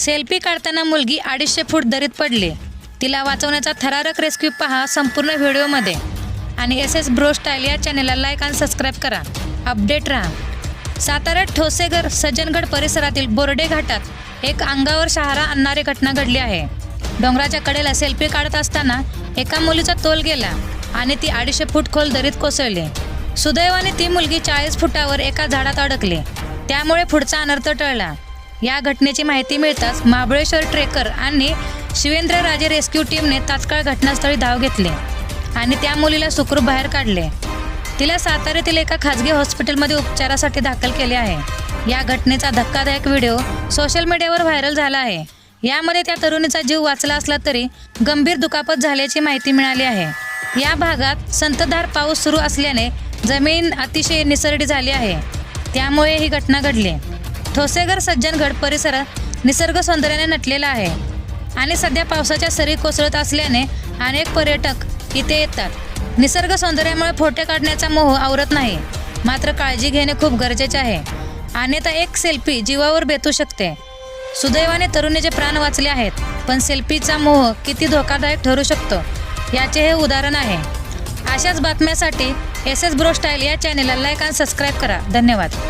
Selfie काढताना मुलगी अडीचशे फूट दरीत पडली. तिला वाचवण्याचा थरारक रेस्क्यू पहा संपूर्ण व्हिडिओमध्ये. आणि एस एस ब्रो स्टाईल या चॅनेलला लाईक आणि सबस्क्राईब करा. अपडेट राहा. सातारा ठोसेगर सज्जनगड परिसरातील बोर्डे घाटात एक अंगावर शहारा आणणारी घटना घडली आहे. डोंगराच्या कडेला सेल्फी काढत असताना एका मुलीचा तोल गेला आणि ती अडीचशे फूट खोल दरीत कोसळली. सुदैवाने ती मुलगी चाळीस फुटावर एका झाडात अडकली. त्यामुळे पुढचा अनर्थ टळला. या घटनेची माहिती मिळताच महाबळेश्वर ट्रेकर आणि शिवेंद्रराजे रेस्क्यू टीमने तात्काळ घटनास्थळी धाव घेतली आणि त्या मुलीला सुखरूप बाहेर काढले. तिला साताऱ्यातील एका खाजगी हॉस्पिटलमध्ये उपचारासाठी दाखल केले आहे. या घटनेचा धक्कादायक व्हिडिओ सोशल मीडियावर व्हायरल झाला आहे. यामध्ये त्या तरुणीचा जीव वाचला असला तरी गंभीर दुखापत झाल्याची माहिती मिळाली आहे. या भागात संततधार पाऊस सुरू असल्याने जमीन अतिशय निसरडी झाली आहे. त्यामुळे ही घटना घडली. ठोसेघर सज्जनगड परिसरात निसर्ग सौंदर्याने नटलेला आहे. आणि सध्या पावसाच्या सरी कोसळत असल्याने अनेक पर्यटक इथे येतात. निसर्ग सौंदर्यामुळे फोटो काढण्याचा मोह आवरत नाही. मात्र काळजी घेणे खूप गरजेचे आहे. अन्यथा एक सेल्फी जीवावर बेतू शकते. सुदैवाने तरुणीचे प्राण वाचले आहेत पण सेल्फीचा मोह किती धोकादायक ठरू शकतो याचे हे उदाहरण आहे. अशाच बातम्यासाठी एस एस ब्रो स्टाईल या चॅनेलला लाईक आणि सबस्क्राईब करा. धन्यवाद.